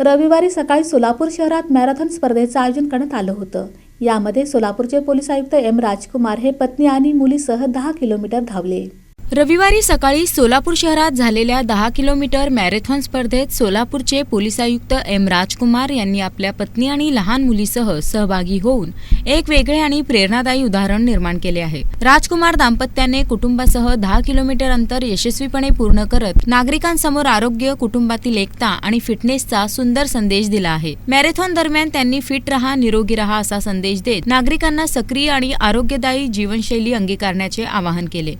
रविवारी सकाळी सोलापूर शहरात मॅरेथॉन स्पर्धेचं आयोजन करण्यात आलं होतं. यामध्ये सोलापूरचे पोलीस आयुक्त एम राजकुमार हे पत्नी आणि मुलीसह दहा किलोमीटर धावले. रविवारी सकाळी सोलापूर शहरात झालेल्या दहा किलोमीटर मॅरेथॉन स्पर्धेत सोलापूरचे पोलीस आयुक्त एम राजकुमार यांनी आपल्या पत्नी आणि लहान मुलीसह सहभागी होऊन एक वेगळे आणि प्रेरणादायी उदाहरण निर्माण केले आहे. राजकुमार दाम्पत्याने कुटुंबासह दहा किलोमीटर अंतर यशस्वीपणे पूर्ण करत नागरिकांसमोर आरोग्य कुटुंबातील एकता आणि फिटनेसचा सुंदर संदेश दिला आहे. मॅरेथॉन दरम्यान त्यांनी फिट रहा निरोगी रहा असा संदेश देत नागरिकांना सक्रिय आणि आरोग्यदायी जीवनशैली अंगीकारण्याचे आवाहन केले.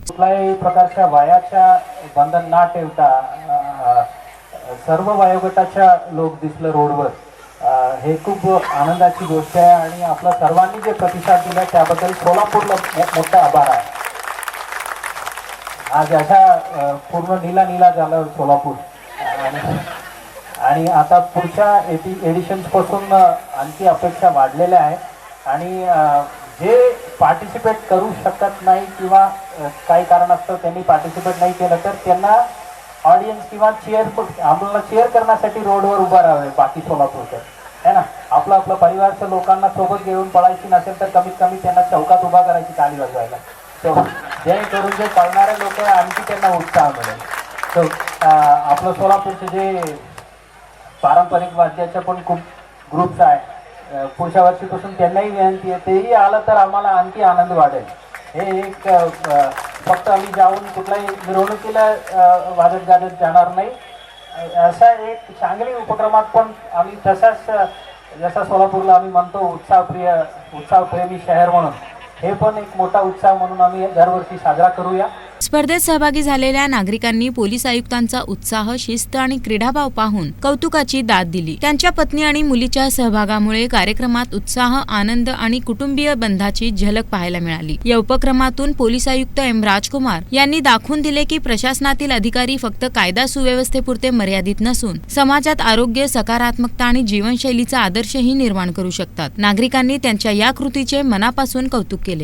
प्रकारच्या वयाच्या बंधन ना ठेवता सर्व वयोगटाच्या लोक दिसलं रोडवर. हे खूप आनंदाची गोष्ट आहे आणि आपल्या सर्वांनी जे प्रतिसाद दिला त्याबद्दल सोलापूरला मोठा आभार आहे. आज अशा पूर्ण नीला नीला झालं सोलापूर. आणि आता पुढच्या एडी एडिशन्सपासून आणखी अपेक्षा वाढलेल्या आहे आणि जे पार्टिसिपेट करू शकत नाही किंवा काही कारण असतं त्यांनी पार्टिसिपेट नाही केलं तर त्यांना ऑडियन्स किंवा चेअर आम्हाला चेअर करण्यासाठी रोडवर उभं राहावे बाकी सोलापूरचं है ना? आपलं आपलं परिवारच्या लोकांना सोबत घेऊन पळायची नसेल तर कमीत कमी त्यांना चौकात उभा करायची चाली वाजवायला. So, जेणेकरून जे पळणारे लोक आणखी त्यांना उत्साह मिळेल. सो आपलं सोलापूरचे जे पारंपरिक वाद्याच्या पण खूप ग्रुप्स आहे पुढच्या वर्षीपासून त्यांनाही विनंती आहे तेही आलं तर आम्हाला आणखी आनंद वाढेल. हे एक फक्त आम्ही जाऊन कुठल्याही मिरवणुकीला वाजत गाजत जाणार नाही. असा एक चांगली उपक्रमात पण आम्ही तसाच जसा सोलापूरला आम्ही म्हणतो उत्साहप्रिय उत्साहप्रेमी शहर म्हणून. हे पण एक मोठा उत्साह म्हणून आम्ही दरवर्षी साजरा करूया. स्पर्धेत सहभागी झालेल्या नागरिकांनी पोलीस आयुक्तांचा उत्साह शिस्त आणि क्रीडाभाव पाहून कौतुकाची दाद दिली. त्यांच्या पत्नी आणि मुलीच्या सहभागामुळे कार्यक्रमात उत्साह आनंद आणि कुटुंबीय बंधाची झलक पाहायला मिळाली. या उपक्रमातून पोलीस आयुक्त एम. राजकुमार यांनी दाखवून दिले की प्रशासनातील अधिकारी फक्त कायदा सुव्यवस्थेपुरते मर्यादित नसून समाजात आरोग्य सकारात्मकता आणि जीवनशैलीचा आदर्शही निर्माण करू शकतात. नागरिकांनी त्यांच्या या कृतीचे मनापासून कौतुक केले.